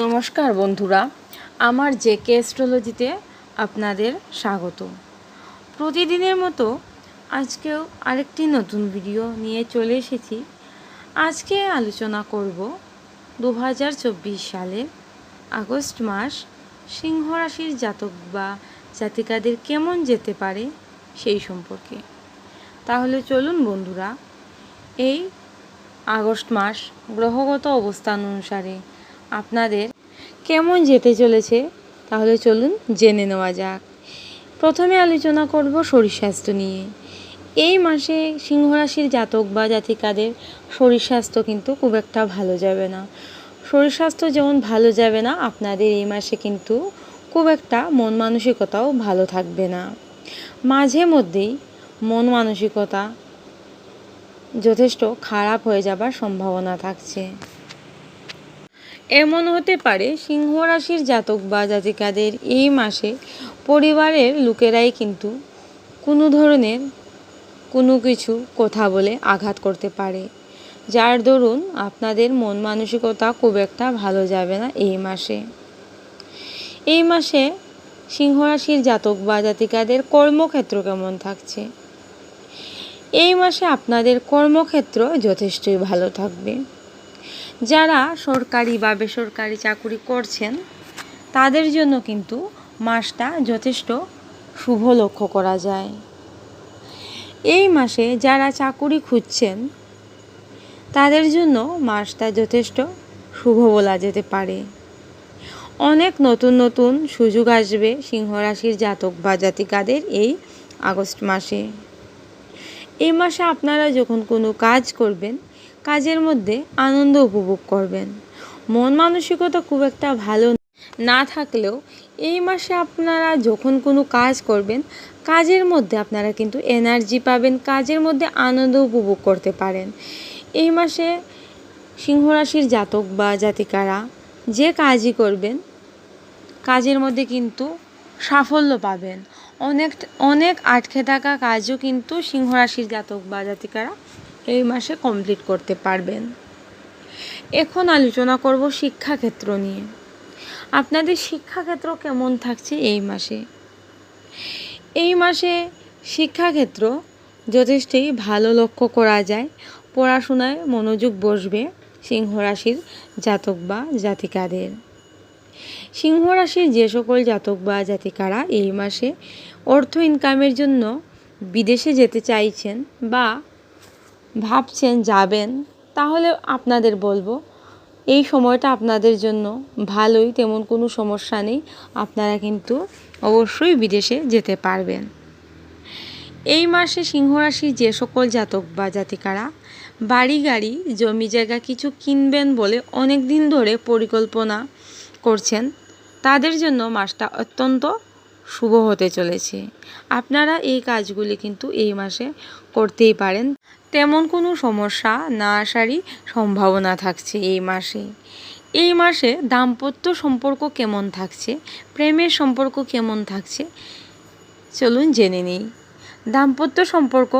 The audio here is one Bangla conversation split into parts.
নমস্কার বন্ধুরা, আমার জে কে অ্যাস্ট্রোলজিতে আপনাদের স্বাগত। প্রতিদিনের মতো আজকেও আরেকটি নতুন ভিডিও নিয়ে চলে এসেছি। আজকে আলোচনা করব দু হাজার চব্বিশ সালের আগস্ট মাস সিংহ রাশির জাতক বা জাতিকাদের কেমন যেতে পারে সেই সম্পর্কে। তাহলে চলুন বন্ধুরা, এই আগস্ট মাস গ্রহগত অবস্থান অনুসারে আপনাদের কেমন যেতে চলেছে, তাহলে চলুন জেনে নেওয়া যাক। প্রথমে আলোচনা করব শরীর স্বাস্থ্য নিয়ে। এই মাসে সিংহরাশির জাতক বা জাতিকাদের শরীর স্বাস্থ্য কিন্তু খুব একটা ভালো যাবে না। শরীর স্বাস্থ্য যেমন ভালো যাবে না, আপনাদের এই মাসে কিন্তু খুব একটা মন মানসিকতাও ভালো থাকবে না। মাঝে মধ্যেই মন মানসিকতা যথেষ্ট খারাপ হয়ে যাবার সম্ভাবনা থাকছে। এমন হতে পারে সিংহ রাশির জাতক বা জাতিকাদের এই মাসে পরিবারের লোকেরাই কিন্তু কোনো ধরনের কোনো কিছু কথা বলে আঘাত করতে পারে। যার দরুন আপনাদের মন মানসিকতা খুব একটা ভালো যাবে না এই মাসে। এই মাসে সিংহ রাশির জাতক বা জাতিকাদের কর্মক্ষেত্র কেমন থাকছে? এই মাসে আপনাদের কর্মক্ষেত্র যথেষ্টই ভালো থাকবে। যারা সরকারি বা বেসরকারি চাকুরি করছেন, তাদের জন্য কিন্তু মাসটা যথেষ্ট শুভ লক্ষ্য করা যায়। এই মাসে যারা চাকুরি খুঁজছেন, তাদের জন্য মাসটা যথেষ্ট শুভ বলা যেতে পারে। অনেক নতুন নতুন সুযোগ আসবে সিংহ রাশির জাতক বা জাতিকাদের এই আগস্ট মাসে। এই মাসে আপনারা যখন কোনো কাজ করবেন কাজের মধ্যে আনন্দ উপভোগ করবেন। মন মানসিকতা খুব একটা ভালো না থাকলেও এই মাসে আপনারা যখন কোনো কাজ করবেন, কাজের মধ্যে আপনারা কিন্তু এনার্জি পাবেন, কাজের মধ্যে আনন্দ উপভোগ করতে পারেন। এই মাসে সিংহরাশির জাতক বা জাতিকারা যে কাজই করবেন, কাজের মধ্যে কিন্তু সাফল্য পাবেন। অনেক অনেক আটকে থাকা কাজও কিন্তু সিংহরাশির জাতক বা জাতিকারা এই মাসে কমপ্লিট করতে পারবেন। এখন আলোচনা করব শিক্ষাক্ষেত্র নিয়ে। আপনাদের শিক্ষাক্ষেত্র কেমন থাকছে এই মাসে? এই মাসে শিক্ষাক্ষেত্র যথেষ্টই ভালো লক্ষ্য করা যায়। পড়াশোনায় মনোযোগ বসবে সিংহ রাশির জাতক বা জাতিকাদের। সিংহ রাশির যে সকল জাতক বা জাতিকারা এই মাসে অর্থ ইনকামের জন্য বিদেশে যেতে চাইছেন বা ভাবছেন, যাবেন, তাহলে আপনাদের বলব, এই সময়টা আপনাদের জন্য ভালোই, তেমন কোনো সমস্যা নেই, আপনারা কিন্তু অবশ্যই বিদেশে যেতে পারবেন। এই মাসে সিংহরাশির যে সকল জাতক বা জাতিকারা বাড়ি গাড়ি জমি জায়গা কিছু কিনবেন বলে অনেক দিন ধরে পরিকল্পনা করছেন, তাদের জন্য মাসটা অত্যন্ত শুভ হতে চলেছে। আপনারা এই কাজগুলি কিন্তু এই মাসে করতেই পারেন। তেমন কোনো সমস্যা না আসারই সম্ভাবনা থাকছে এই মাসে। এই মাসে দাম্পত্য সম্পর্ক কেমন থাকছে? প্রেমের সম্পর্ক কেমন থাকছে? চলুন জেনে নিই। দাম্পত্য সম্পর্ক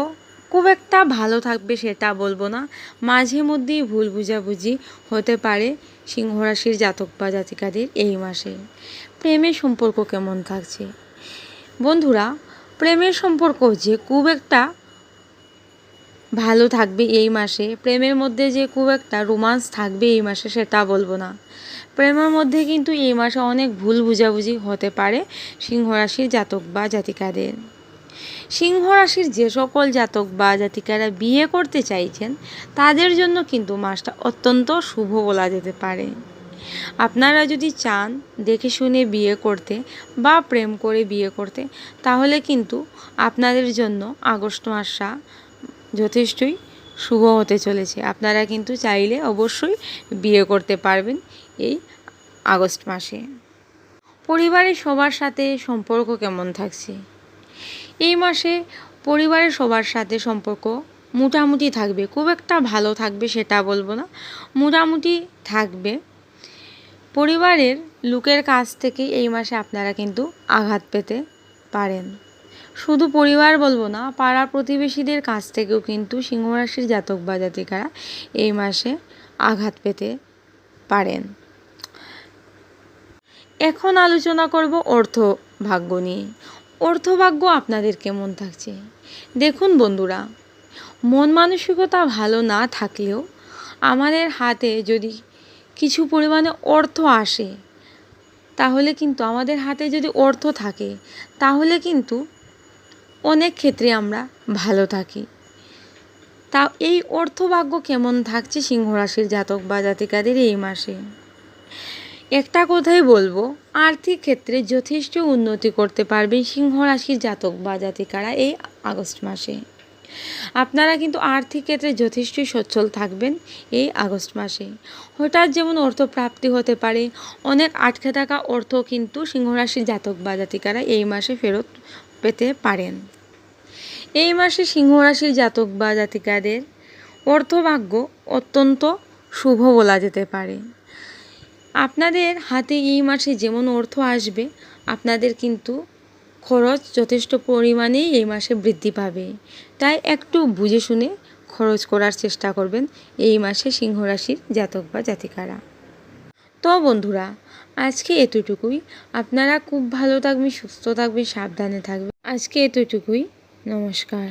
খুব একটা ভালো থাকবে সেটা বলব না। মাঝে মধ্যেই ভুল বুঝাবুঝি হতে পারে সিংহরাশির জাতক বা জাতিকাদের এই মাসে। প্রেমের সম্পর্ক কেমন থাকছে? বন্ধুরা, প্রেমের সম্পর্ক যে খুব একটা ভালো থাকবে এই মাসে। প্রেমের মধ্যে যে খুব একটা রোমান্স থাকবে এই মাসে সেটা বলব না। প্রেমের মধ্যে কিন্তু এই মাসে অনেক ভুল বুঝাবুঝি হতে পারে সিংহরাশির জাতক বা জাতিকাদের। সিংহ রাশির যে সকল জাতক বা জাতিকারা বিয়ে করতে চাইছেন, তাদের জন্য কিন্তু মাসটা অত্যন্ত শুভ বলা যেতে পারে। আপনারা যদি চান দেখে শুনে বিয়ে করতে বা প্রেম করে বিয়ে করতে, তাহলে কিন্তু আপনাদের জন্য আগস্ট মাসটা যথেষ্টই শুভ হতে চলেছে। আপনারা কিন্তু চাইলে অবশ্যই বিয়ে করতে পারবেন এই আগস্ট মাসে। পরিবারের সবার সাথে সম্পর্ক কেমন থাকছে? এই মাসে পরিবারের সবার সাথে সম্পর্ক মোটামুটি থাকবে, খুব একটা ভালো থাকবে সেটা বলব না, মোটামুটি থাকবে। পরিবারের লোকের কাছ থেকে এই মাসে আপনারা কিন্তু আঘাত পেতে পারেন। শুধু পরিবার বলব না পাড়া প্রতিবেশীদের কাছ থেকেও কিন্তু সিংহরাশির জাতক বা জাতিকারা এই মাসে আঘাত পেতে পারেন। এখন আলোচনা করব অর্থ ভাগ্য নিয়ে। অর্থভাগ্য আপনাদের কেমন থাকছে? দেখুন বন্ধুরা, মন মানসিকতা ভালো না থাকলেও আমাদের হাতে যদি কিছু পরিমাণে অর্থ আসে, তাহলে কিন্তু আমাদের হাতে যদি অর্থ থাকে, তাহলে কিন্তু অনেক ক্ষেত্রে আমরা ভালো থাকি। তা এই অর্থভাগ্য কেমন থাকছে সিংহ রাশির জাতক বা জাতিকাদের এই মাসে? একটা কথাই বলব, আর্থিক ক্ষেত্রে যথেষ্ট উন্নতি করতে পারবেন সিংহ রাশির জাতক বা জাতিকারা এই আগস্ট মাসে। আপনারা কিন্তু আর্থিক ক্ষেত্রে যথেষ্টই সচ্ছল থাকবেন এই আগস্ট মাসে। হঠাৎ যেমন অর্থ প্রাপ্তি হতে পারে, অনেক আটকে থাকা অর্থ কিন্তু সিংহরাশির জাতক বা জাতিকারা এই মাসে ফেরত পেতে পারেন। এই মাসে সিংহরাশির জাতক বা জাতিকাদের অর্থভাগ্য অত্যন্ত শুভ বলা যেতে পারে। আপনাদের হাতে এই মাসে যেমন অর্থ আসবে, আপনাদের কিন্তু খরচ যথেষ্ট পরিমাণেই এই মাসে বৃদ্ধি পাবে। তাই একটু বুঝে শুনে খরচ করার চেষ্টা করবেন এই মাসে সিংহ রাশির জাতক বা জাতিকারা। তো বন্ধুরা, আজকে এতটুকুই। আপনারা খুব ভালো থাকবেন, সুস্থ থাকবেন, সাবধানে থাকবেন। আজকে এতটুকুই। নমস্কার।